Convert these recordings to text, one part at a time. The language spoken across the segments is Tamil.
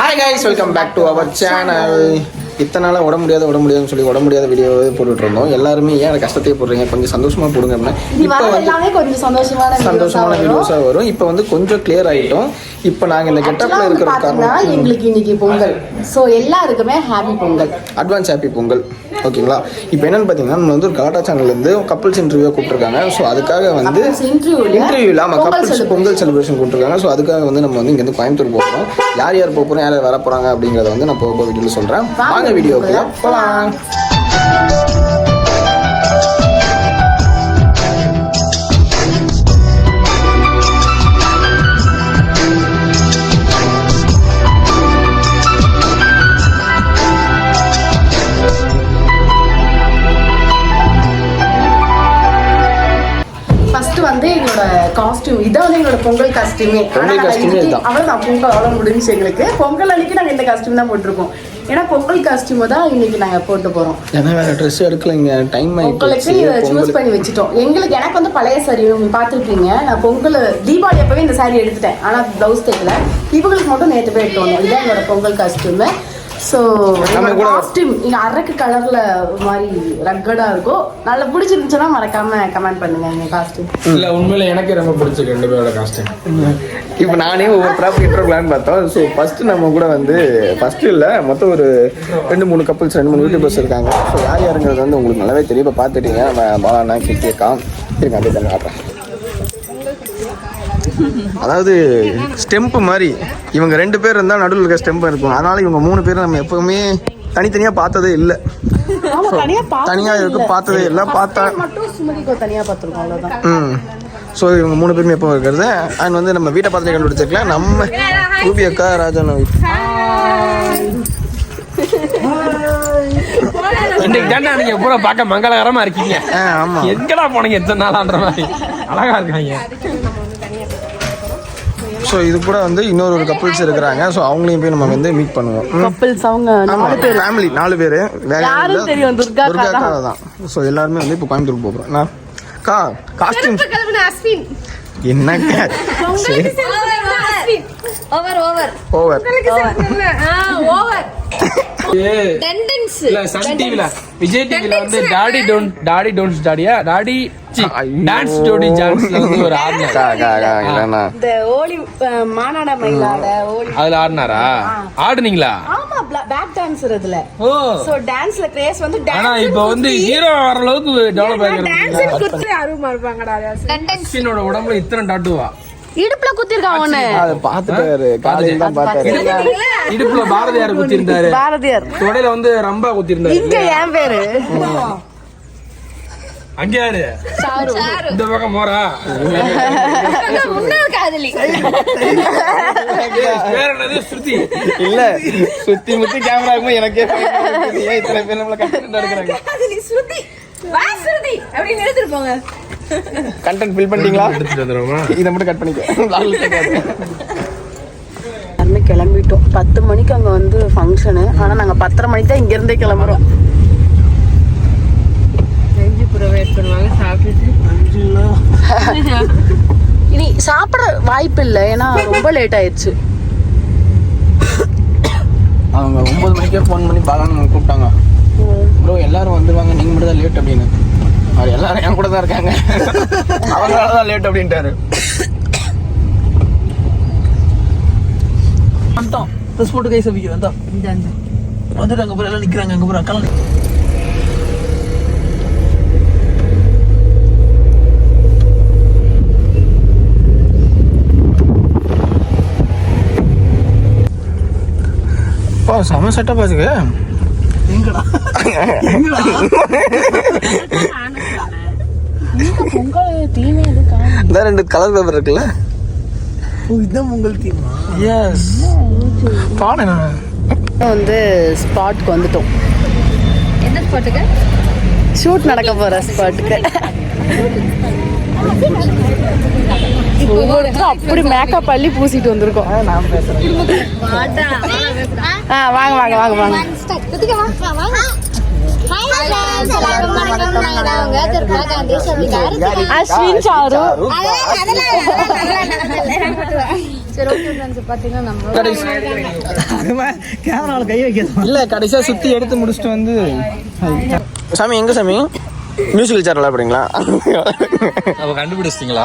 Hi guys welcome back to our channel இத்தனை நாளாக உட முடியாத உட முடியாதுன்னு சொல்லி உட முடியாத வீடியோவே போட்டுட்டு இருந்தோம் எல்லாருமே ஏன் கஷ்டத்தையே போடுறீங்க? கொஞ்சம் சந்தோஷமா போடுங்க அப்படின்னா இப்போ வந்து சந்தோஷமான. வீடியோஸாக வரும். இப்போ வந்து கொஞ்சம் கிளியர் ஆகிட்டோம் இப்போ நாங்கள் இந்த கெட்டப்பில் இருக்கிற காரணம் எங்களுக்கு இன்னைக்கு பொங்கல். சோ எல்லாருக்குமே happy Pongal. Advance happy Pongal. ஓகேங்களா? இப்போ என்னன்னு பார்த்தீங்கன்னா நம்ம வந்து ஒரு கலாட்டா சேனல்லேருந்து கப்பல்ஸ் இன்டர்வியூ கூப்பிட்டுருக்காங்க. ஸோ அதுக்காக வந்து இன்டர்வியூ இல்லாமல் celebration. பொங்கல் செலிப்ரேஷன் கூப்பிட்டுருக்காங்க. ஸோ அதுக்காக வந்து நம்ம வந்து இங்கேருந்து கோயம்புத்தூர் போகிறோம் யார் யார் போக போகிறோம் யார் யார் வர போகிறாங்க அப்படிங்கிறத வந்து நான் போக வீடியோவில் சொல்கிறேன் வாங்க வாங்க வீடியோக்குள்ள வந்து எங்களோட காஸ்டியூம் இதான் வந்து எங்களோட பொங்கல் காஸ்டியூமே. அவ்வளோதான் பொங்கல் அவ்வளோ முடிஞ்சு எங்களுக்கு. பொங்கல் அன்னைக்கு நாங்கள் இந்த காஸ்டியூம் தான் போட்டிருக்கோம். ஏன்னா பொங்கல் காஸ்டியூமை தான் இன்னைக்கு நாங்கள் போட்டு போகிறோம் ஏன்னா வேறு ட்ரெஸ் எடுக்கலைங்க. டைம் பொங்கலுக்கு இதை சூஸ் பண்ணி வச்சுட்டோம். எங்களுக்கு எனக்கு வந்து பழைய சாரி பார்த்துருப்பீங்க. நான் பொங்கல் தீபாவளி அப்பவே இந்த சாரி எடுத்துட்டேன். ஆனால் ப்ளவுஸ் தைக்கல. இவங்களுக்கு மட்டும் நேற்று போய் எடுத்து வந்தோம். இதுதான் என்னோட பொங்கல் காஸ்டியூம் ஸோ நம்ம கூட- காஸ்டியூம் இங்கே அரக்கு கலர்ல ஒரு மாதிரி ரக்கடா இருக்கும் நல்லா பிடிச்சிருந்துச்சுன்னா மறக்காம கமெண்ட் பண்ணுங்க எங்க காஸ்டியூம் இல்ல உண்மையில எனக்கு ரொம்ப பிடிச்சிருக்கு ரெண்டு பேரோட காஸ்டியூம் இப்போ நானே ஒவ்வொரு ப்ராப்பர் இன்டர்வியூலான்னு பார்த்தோம். ஸோ ஃபஸ்ட்டு நம்ம கூட வந்து ஃபஸ்ட்டு இல்லை மொத்தம் ஒரு ரெண்டு மூணு கப்பல்ஸ் ரெண்டு மூணு யூடியூபர்ஸ் இருக்காங்க. ஸோ யார் யாருங்கிறது வந்து உங்களுக்கு நல்லாவே தெரியும் இப்போ பார்த்துட்டீங்க. நம்ம பாலாண்ணா கிருத்தியக்கா இருங்க அப்படியே அதாவது ஸ்டெம்ப் மாதிரி. இவங்க ரெண்டு பேர் இருந்தால் நடுவில் இருக்க ஸ்டெம்ப் இருக்கும். அதனால இவங்க மூணு பேரும் நம்ம எப்பவுமே தனித்தனியாக பார்த்ததே இல்லை. ஆமா தனியா தனியா இருக்கு, பார்த்ததே இல்ல, பார்த்தா- மட்டும் சுமதிக்கோ தனியா பார்த்துருக்கோம் அவ்வளவுதான். ம். ஸோ இவங்க மூணு பேருமே எப்போ இருக்கிறது. அண்ட் வந்து நம்ம வீட்டை பார்த்துட்டு கண்டுபிடிச்சிருக்கல நம்ம ரூபி அக்கா ராஜன் இன்னைக்கு தானே நீங்க பூரா பார்க்க மங்களகரமா இருக்கீங்க. ஆ ஆமாம் எங்கடா போனீங்க எத்தனை நாளான்ற மாதிரி. அழகா இருக்காங்க. ஸோ இது கூட வந்து இன்னொரு ஒரு கப்புள்ஸ் இருக்கிறாங்க. ஸோ அவங்களையும் போய் நம்ம வந்து மீட் பண்ணுவோம். கப்பிள்ஸ் அவங்க ஆமா ஃபேமிலி நாலு பேர். வேற யாரும். தெரியும், துர்கா துர்கா தான். ஸோ எல்லாருமே வந்து இப்போ கோயம்புத்தூர் போகிறோம் நான் கா காஸ்டியூம் என்னக்கா சரி. ஓவர் ஓவர் ஓவர் ஓவர் இல்ல சன் டிவில விஜய் டிவில வந்து டாடி டோன்ட் டாடி டோன்ட் டாடியா டாடி. டான்ஸ் ஜோடி ஜான்ஸ்ல வந்து ஒரு இந்த ஓலி மானாட மயிலாட ஓலி. அதுல ஆடினாரா? ஆடுனீங்களா? ஆமா பேக் டான்சர் அதுல ஓ. சோ டான்ஸ்ல கிரேஸ் வந்து ஆனா இப்ப வந்து ஹீரோ வர அளவுக்கு டெவலப் ஆகிருக்கு டெண்டன்ஸ் அஸ்வினோட உடம்புல இத்தனை டாட்டுவா இடுப்புல குத்திருக்கான் ஒண்ணு அதை பார்த்துட்டாரு. காலையில் தான் பார்த்தாரு. இடுப்புல பாரதியார் குத்தி இருந்தாரு பாரதியார். தொடையில வந்து ரம்பா குத்தி இருந்தாரு இங்க என் பேரு. அங்க யாரு? இந்த பக்கம் போறா. ஸ்ருதி. இல்ல சுத்தி முத்தி கேமரா இருக்கும் எனக்கே ஏன் இத்தனை பேர் நம்மள கண்டென்ட் எடுக்கிறாங்க கண்டென்ட் ஃபில் பண்ணிட்டீங்களா? இதை மட்டும் கட் பண்ணிக்க. எல்லாருமே கிளம்பிட்டோம். பத்து மணிக்கு அங்க வந்து ஃபங்க்ஷனு ஆனா நாங்க பத்தரை மணிக்கு தான் இங்க இருந்தே கிளம்புறோம் இனி சாப்பிட வாய்ப்பு இல்லை. ஏன்னா ரொம்ப லேட் ஆயிடுச்சு. அவங்க ஒன்பது மணிக்கே ஃபோன் பண்ணி பாலான்னு கூப்பிட்டாங்க. ப்ரோ எல்லாரும் வந்துருவாங்க. நீங்க மட்டும் தான் லேட் அப்படின்னு. அவர் எல்லாரும் என் கூட தான் இருக்காங்க. அவங்களால தான் லேட் அப்படின்ட்டாரு. வந்துட்டோம் ட்ரெஸ் போட்டு கை சபிக்க வந்தோம் வந்துட்டு அங்கே போய் எல்லாம் நிற்கிறாங்க அங்கே போய் அக்கெல்லாம் அப்பா செம செட்டப் ஆச்சுங்க எங்கடா? இந்த ரெண்டு கலர் பேப்பர் இருக்குல்ல? இதுதான் உங்கள் தீமா? எஸ் பாடு வந்து ஸ்பாட்க்கு வந்துட்டோம். எந்த ஸ்பாட்டுக்கு ஷூட் நடக்க போற ஸ்பாட்டுக்கு ஒவ்வொருத்தரும் அப்படி மேக்கப் அள்ளி பூசிட்டு வந்திருக்கோம். ஆ வாங்க வாங்க வாங்க வாங்க. அஸ்வின் சாரு கேமராவில் கை வைக்கிறோம் இல்ல கடைசியா சுத்தி எடுத்து முடிச்சுட்டு வந்து சாமி எங்க சாமி? மியூசிக்கல் சேர் விளையாடுறீங்களா அவ கண்டுபிடிச்சிட்டீங்களா?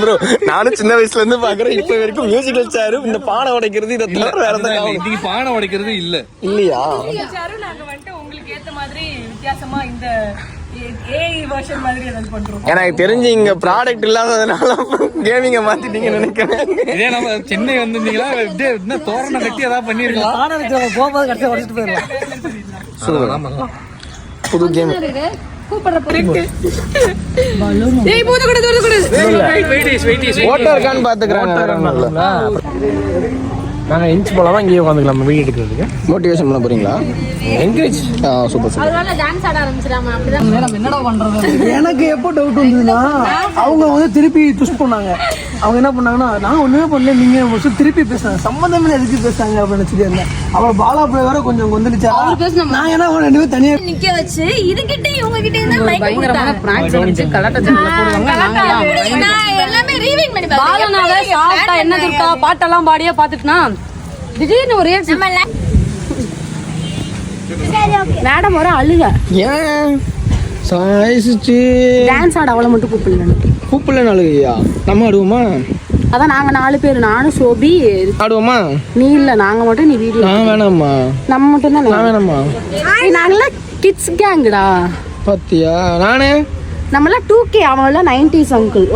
ப்ரோ நானும் சின்ன வயசுல இருந்து பாக்குறேன். இப்ப வரைக்கும் மியூசிக்கல் சேர் இந்த பானை உடைக்கிறது இதை தவிர வேற இன்னைக்கு பானை உடைக்கிறது இல்ல. இல்லையா? நாங்க வந்துட்டு உங்களுக்கு ஏத்த மாதிரி வித்தியாசமா இந்த ஏஐ வெர்ஷன் மாதிரி ஏதாவது பண்றோம். எனக்கு தெரிஞ்சு இங்க ப்ராடக்ட் இல்லாததுனால கேமிங்க மாத்திட்டீங்கன்னு நினைக்கிறேன். இதே நம்ம சென்னை வந்திருந்தீங்களா? இப்படியே என்ன தோரணம் கட்டி ஏதாவது பண்ணிருக்கலாம் போகும்போது கடைசியாக உடச்சிட்டு போயிடலாம் புது கேம் ஏய் போது கூட தூர கூட. ஓட்டோ இருக்கான்னு பாத்துக்கிறாங்க வேற ஒண்ணும் இல்ல நாங்க இன்ச் போலாமா இங்கேயே உட்காந்துக்கலாம் வீடியோ எடுக்கிறதுக்கு. மோட்டிவேஷன் பண்ண போறீங்களா? என்கரேஜ் ஆ சூப்பர் சூப்பர் அதனால டான்ஸ் ஆட ஆரம்பிச்சிடாம அப்படிதான் எனக்கு எப்போ டவுட் வந்ததுன்னா அவங்க வந்து திருப்பி ட்விஸ்ட் பண்ணாங்க. அவங்க என்ன பண்ணாங்கன்னா நான் ஒண்ணுமே பண்ணல நீங்க first திருப்பி பேசுனாங்க. சம்மந்தமே எதுக்கு பேசுறாங்க அப்படின்னு நினைச்சிட்டு இருந்தேன் அப்புறம் பாலா பிள்ளை வேற கொஞ்சம் கொந்தளிச்சா நான் என்ன ரெண்டு பேரும் தனியா நிக்க வச்சு இதுகிட்ட இவங்க கிட்ட இருந்தா மைக் பயங்கரமான பிராங்க்ஸ் வச்சு கலாட்டா சேனல்ல போடுவாங்க. நான் எல்லாமே ரீவைண்ட் பண்ணி பாலனால சாப்பிட்டா என்ன இருக்கா? பாட்டெல்லாம் பாடியே பாத்துட்டுனா திடீர்னு ஒரே மேடம் வர அழுக. ஏன் சாயிச்சு டான்ஸ் ஆட அவளை மட்டும் கூப்பிடல கூப்பிடல நாளுயா நம்ம ஆடுவோமா? அதான் நாங்க நாலு பேர் நானும் சோபி ஆடுவோமா? நீ இல்ல நாங்க மட்டும் நீ வீடியோ நான் வேணாம்மா. நம்ம மட்டும் நான் தான் வேணாம்மா. நாங்களாம் கிட்ஸ் கேங்குடா பாத்தியா? நானே? நம்மளாம் டூ கே அவன்லாம் நைன்டிஸ் அங்கிள்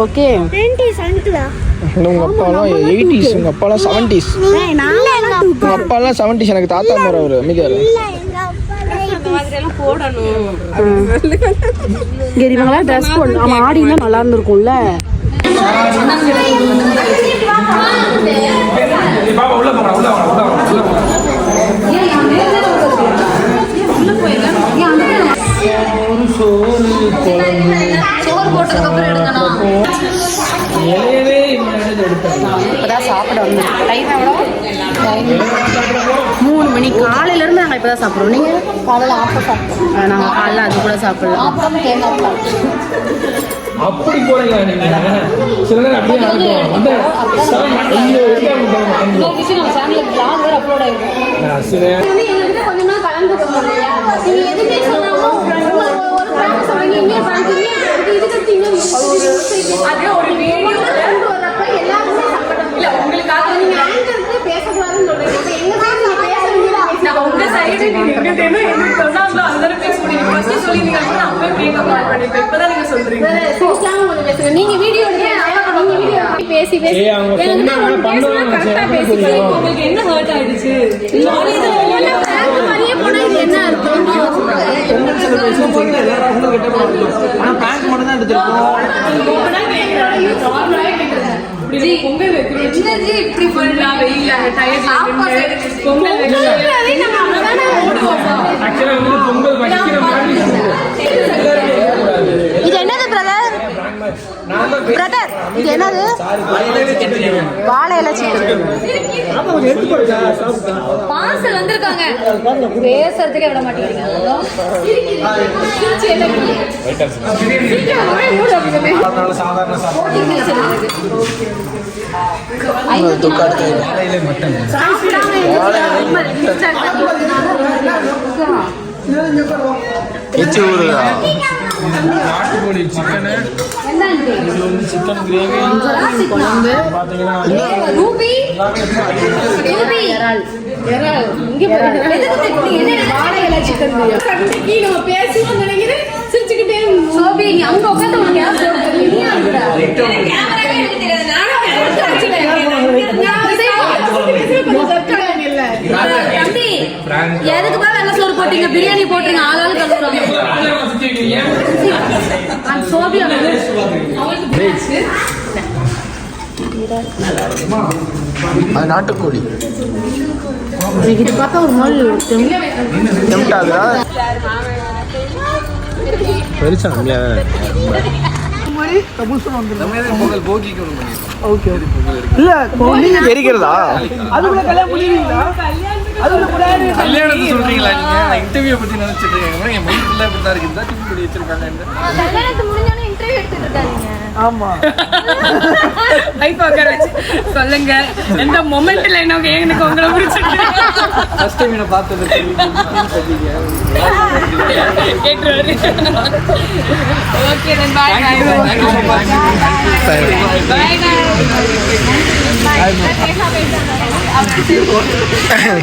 ஓகே உங்க அப்பாலாம் எயிட்டிஸ் உங்க அப்பாலாம் செவன்டிஸ் உங்க அப்பாலாம் செவன்டிஸ் எனக்கு தாத்தா முறை அவரு சரி இவங்களாம் ட்ரெஸ் போடணும். அவன் ஆடினா நல்லா இருந்திருக்கும்ல. சோறு போட்டதுக்கு அப்புறம் எடுக்கணும். இப்பதான் சாப்பிட வந்தோம். டைம் எவ்வளோ? மூணு மணி. காலையில இருந்து நாங்க இப்பதான் சாப்பிடுறோம். நீங்க? காலையில ஆப்பம் சாப்பிட்டோம். நாங்க காலைல அது கூட சாப்பிடலாம் ஆப்பம் தேங்காய் பால். அப்படி போறீங்க நீங்க. சில நேரம் அப்படியே நடக்கும் வந்து ஐயோ எங்க நான் சில கொஞ்சமா கலந்துக்கணும் இல்லையா நீங்க எதுவுமே சொல்லாம ஒரு prank சொல்றீங்க, இன்னொரு prank, இன்னொரு இதுக்கு இன்னொரு அதே ஒரு வீடியோ வரப்ப எல்லாருமே சங்கடம் இல்ல உங்களுக்காக நீங்க ஆங்கருக்கு பேசக்கூடாதுன்னு சொல்றீங்க இப்ப எங்க side நீங்க பேச வேண்டியது உங்க சைடு நீங்க எங்கிட்ட என்ன சொன்னாங்களோ அந்த பேச முடியும். ஃபர்ஸ்ட் சொல்லிருந்தீங்க கூட அப்பவே பிரேக் அப் பண்ணிப்பேன். இப்பதான் நீங்க சொல்றீங்க. சிரிக்காம கொஞ்சம் பேசுங்க. நீங்க வீடியோ நீங்க பேசி பேசி. சொன்னாங்க, பண்ணுவாங்க, கரெக்டா பேசி. உங்களுக்கு என்ன ஹர்ட் ஆயிடுச்சு? மாதிரியே போனா இது என்ன இருக்கும் பேங்க் மட்டும் தான் எடுத்திருக்கோம் பொங்கல் வைக்கிறோம். இப்படி பண்ணலாம் வெயில டயர்ட் பொங்கல் ஆக்சுவலா வந்து பொங்கல் வைக்கிற மாதிரி இது என்னது பிரதர் பிரதர் இது என்னது? வாழை இலை சிக்கன். பார்சல் வந்திருக்காங்க. பேசுறதுக்கே விட மாட்டேங்கிறீங்க. எச்சு ஊருதா நாட்டுக்கோழி சிக்கனு இது வந்து சிக்கன் கிரேவி குழம்பு ரூபி? ரூபி? வாழை இலை சிக்கன் நம்ம பேசுவோம் நினைக்கிறேன். சிரிச்சுக்கிட்டே சோபி நீ அங்க உட்காந்து உனக்கு யாரும் கேமராவே எனக்கு தெரியாது நானும் தம்பி எதுக்கு தான் வெள்ள சோறு போட்டீங்க? பிரியாணி போட்டுருங்க. ஆளாளு கழுவுறாங்க அந்த சோபி அது நாட்டுக்கோழி. இது பார்த்தா ஒரு மாதிரி டெம்ட் ஆகுதா பெருசா கம்மியா ஓகே இல்ல எரிக்கிறதா? அதுக்குள்ள கல்யாணம் பண்ணிடுவீங்களா? கல்யாணத்தை சொல்றீங்களா நீங்க இன்டர்வியூ பத்தி நினைச்சிட்டு இருக்கேன் என் மைண்ட் ஃபுல்லா இப்படி தான் இருக்கு டிவி பண்ணி வச்சிருக்காங்க இன்டர்வியூ ஆமா லைஃப் உட்கார வச்சு சொல்லுங்க எந்த மொமெண்ட்ல என்ன எனக்கு உங்களை பிடிச்சிருக்கு ஃபர்ஸ்ட் டைம் என்ன பார்த்தது சொன்னீங்க கேட்டுருவாரு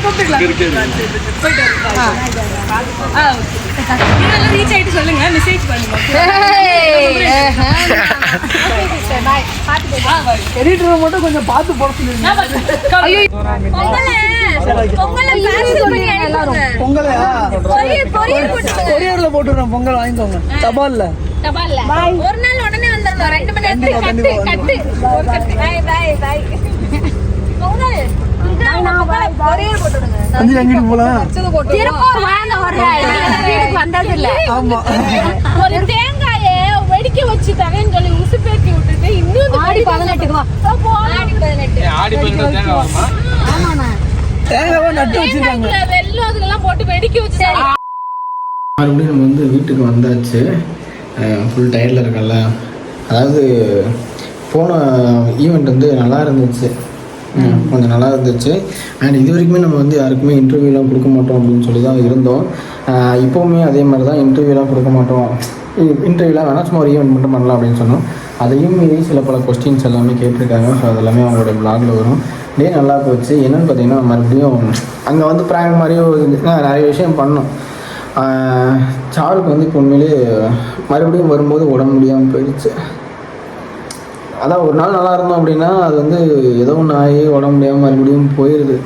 ஓகே. Bye ரீச் ஆயிட்டு சொல்லுங்க. மெசேஜ் பண்ணுங்க. எடிட்டரை மட்டும் கொஞ்சம் பார்த்து போட. கொரியர்ல போட்டுறேன் பொங்கல் வாங்கிக்கோங்க. தபால்ல. தபால்ல. ஒரு நாள் உடனே வந்துடணும். ரெண்டு மணி நேரத்துக்கு கண்டிப்பா, கட்டு கண்டிப்பா. கட்டு. ஒரு கட்டு. பாய் பாய் பாய் போலாம். வாங்க ஒரு ஆமா. தேங்காயை வெடிக்க வச்சு தரேன்னு சொல்லி உசு பேக்கி விட்டுட்டு இன்னும் ஆடி பதினெட்டுக்கு ஆடி பதினெட்டு. ஆடி பதினெட்டு தேங்காய் வருமா? ஆமாண்ணா தேங்காவா நட்டு வச்சிருக்காங்க. வெள்ளம் அதுக்கெல்லாம் போட்டு வெடிக்க வச்சு மறுபடியும் நம்ம வந்து வீட்டுக்கு வந்தாச்சு. ஃபுல் டயர்டில் இருக்கல அதாவது போன ஈவெண்ட் வந்து நல்லா இருந்துச்சு. கொஞ்சம் நல்லா இருந்துச்சு. அண்ட் இது வரைக்குமே நம்ம வந்து யாருக்குமே இன்டர்வியூலாம் கொடுக்க மாட்டோம் அப்படின்னு சொல்லி தான் இருந்தோம். இப்போவுமே அதே மாதிரி தான் இன்டர்வியூலாம் கொடுக்க மாட்டோம். இன்டர்வியூலாம் வேணால் சும்மா ஒரு ஈவெண்ட் மட்டும் பண்ணலாம் அப்படின்னு சொன்னோம். அதையும் மீறி சில பல கொஸ்டின்ஸ் எல்லாமே கேட்டிருக்காங்க. ஸோ அதெல்லாமே அவங்களோட பிளாகில் வரும். டே நல்லா போச்சு. என்னென்னு பார்த்தீங்கன்னா மறுபடியும் அங்கே வந்து ப்ராங்க் மாதிரியும் ஒரு நிறைய விஷயம் பண்ணோம். ஆஹ் சாருக்கு வந்து இப்போ உண்மையிலே மறுபடியும் வரும்போது உடம்பு முடியாமல் போயிடுச்சு. அதான் ஒரு நாள் நல்லா இருந்தோம் அப்படின்னா அது வந்து ஏதோ ஒன்று ஆகி உடம்பு முடியாமல் மறுபடியும் போயிடுது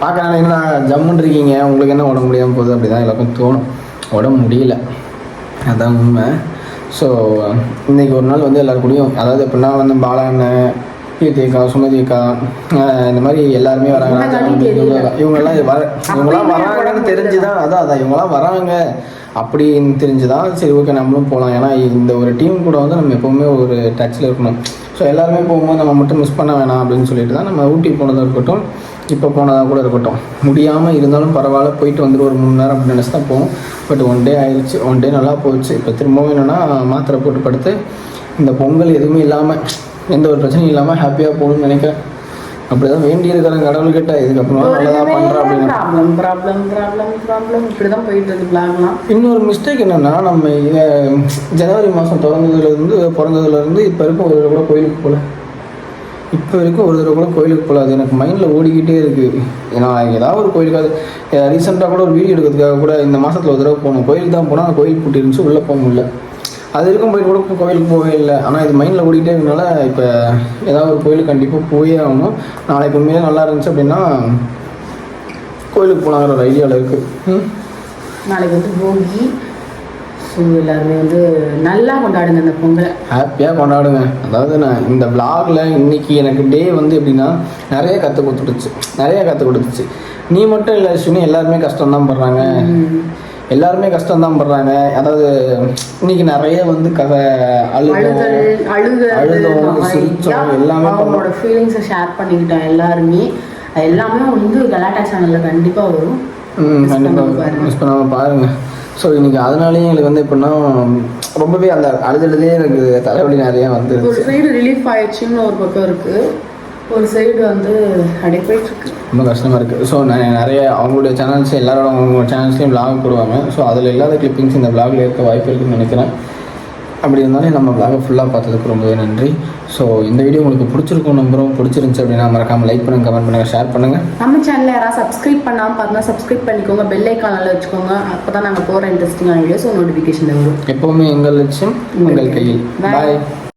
பார்க்க என்ன ஜம்முன்னு இருக்கீங்க உங்களுக்கு என்ன உடம்பு முடியாமல் போகுது? அப்படி தான் எல்லாருக்கும் தோணும். உடம்பு முடியல. அதான் உண்மை. ஸோ இன்றைக்கி ஒரு நாள் வந்து எல்லாருக்கூடியும் அதாவது எப்படின்னா வந்து பாலா அண்ணன் கீர்த்தி அக்கா சுமதி அக்கா ஆஹ் இந்த மாதிரி எல்லாருமே வராங்க. இவங்க- இவங்கெல்லாம் வர இவங்கெல்லாம் வராங்கன்னு தெரிஞ்சு தான் அதான் அதான் இவங்கெல்லாம் வராங்க. அப்படின்னு தெரிஞ்சு தான் சரி ஓகே நம்மளும் போகலாம் ஏன்னா இந்த ஒரு டீம் கூட வந்து நம்ம எப்போவுமே ஒரு டச்சில் இருக்கணும். ஸோ எல்லாருமே போகும்போது நம்ம மட்டும் மிஸ் பண்ண வேணாம் அப்படின்னு சொல்லிட்டு தான் நம்ம ஊட்டி போனதாக இருக்கட்டும் இப்போ போனதாக கூட இருக்கட்டும். முடியாமல் இருந்தாலும் பரவாயில்ல போயிட்டு வந்துட்டு ஒரு மூணு நேரம் அப்படின்னு நினச்சி தான் போவோம். பட் ஒன் டே ஆயிடுச்சு ஒன் டே நல்லா போச்சு. இப்போ திரும்பவும் என்னென்னா மாத்திரை போட்டு படுத்து இந்த பொங்கல் எதுவுமே இல்லாமல் எந்த ஒரு பிரச்சனையும் இல்லாமல் ஹாப்பியாக போகணும்னு நினைக்கிறேன். அப்படி தான் வேண்டி இருக்கிறேன் இதுக்கப்புறமா ப்ராப்ளம் ப்ராப்ளம் ப்ராப்ளம் ப்ராப்ளம் இப்படி தான் போயிட்டு இருக்கு பிளாக்லாம் இன்னொரு மிஸ்டேக் என்னன்னா நம்ம ஜனவரி மாதம் திறந்ததுலேருந்து பிறந்ததுலேருந்து இப்போ வரைக்கும் ஒரு தடவை கூட கோயிலுக்கு போகல இப்போ வரைக்கும் ஒரு தடவை கூட கோயிலுக்கு போகல அது எனக்கு மைண்டில் ஓடிக்கிட்டே இருக்குது ஏன்னா ஏதாவது ஒரு கோயிலுக்காவது ரீசெண்டாக கூட ஒரு வீடியோ எடுக்கிறதுக்காக கூட இந்த மாதத்தில் ஒரு தடவை போகணும். கோயிலுக்கு தான் போனால் அந்த கோயில் பூட்டி இருந்துச்சு உள்ளே போக முடியல. அது வரைக்கும் போயிட்டு கூட கோயிலுக்கு போகவே இல்லை. ஆனால் இது மைண்டில் ஓடிக்கிட்டே இருக்கனால இப்போ ஏதாவது ஒரு கோயிலுக்கு கண்டிப்பாக போயே ஆகணும். நாளைக்கு உண்மையிலே நல்லா இருந்துச்சு அப்படின்னா கோயிலுக்கு போகலாங்கிற ஒரு ஐடியாவில் இருக்குது நாளைக்கு வந்து போகி. ஸோ எல்லாருமே வந்து நல்லா கொண்டாடுங்க இந்த பொங்கலை. ஹாப்பியாக கொண்டாடுங்க. அதாவது நான் இந்த vlogல இன்னைக்கு எனக்கு டே வந்து எப்படின்னா நிறைய கற்றுக் கொடுத்துடுச்சு. நிறைய கற்றுக் கொடுத்துச்சு. நீ மட்டும் இல்லை அஸ்வினி எல்லாருமே கஷ்டம்தான் படுறாங்க. எல்லாருமே கஷ்டம்தான் படுறாங்க அதாவது இன்னைக்கு நிறைய வந்து கதை அழுதோம் அழுதோம் சிரிச்சோம் எல்லாமே அவங்களோட ஃபீலிங்ஸை ஷேர் பண்ணிக்கிட்டோம் எல்லாருமே. எல்லாமே வந்து கலாட்டா சேனலில் கண்டிப்பாக வரும். கண்டிப்பாக. மிஸ் பண்ணாமல் பாருங்கள் ஸோ இன்னைக்கு அதனாலேயும் எங்களுக்கு வந்து எப்படின்னா ரொம்பவே அந்த அழுதுலதே எனக்கு தலைவலி நிறைய ஒரு வந்துருச்சு சைடு ரிலீஃப் ஆயிடுச்சுன்னு ஒரு பக்கம் இருக்கு. ஒரு சைடு வந்து அப்படியே ரொம்ப கஷ்டமாக இருக்குது ஸோ நான் நிறைய அவங்களுடைய சேனல்ஸ் எல்லாரோட அவங்க சேனல்ஸ்லையும் vlog போடுவாங்க. ஸோ அதில் இல்லாத கிளிப்பிங்ஸ் இந்த vlogல இருக்க வாய்ப்பு இருக்குன்னு நினைக்கிறேன். அப்படி இருந்தாலும் நம்ம vlog ஃபுல்லாக பார்த்ததுக்கு ரொம்பவே நன்றி. ஸோ இந்த வீடியோ உங்களுக்கு பிடிச்சிருக்கும் நம்புறோம். பிடிச்சிருந்துச்சு அப்படின்னா மறக்காமல் லைக் பண்ணுங்கள் கமெண்ட் பண்ணுங்கள் ஷேர் பண்ணுங்கள் நம்ம சேனலில் யாராவது சப்ஸ்கிரைப் பண்ணாமல் பார்த்தா சப்ஸ்கிரைப் பண்ணிக்கோங்க. பெல் ஐக்கானில் வச்சுக்கோங்க. அப்போ தான் நாங்கள் போகிற இன்ட்ரெஸ்டிங்கான வீடியோஸ் நோட்டிஃபிகேஷன் வரும். எப்போவுமே எங்கள் லட்சியம் உங்கள் கையில். பாய்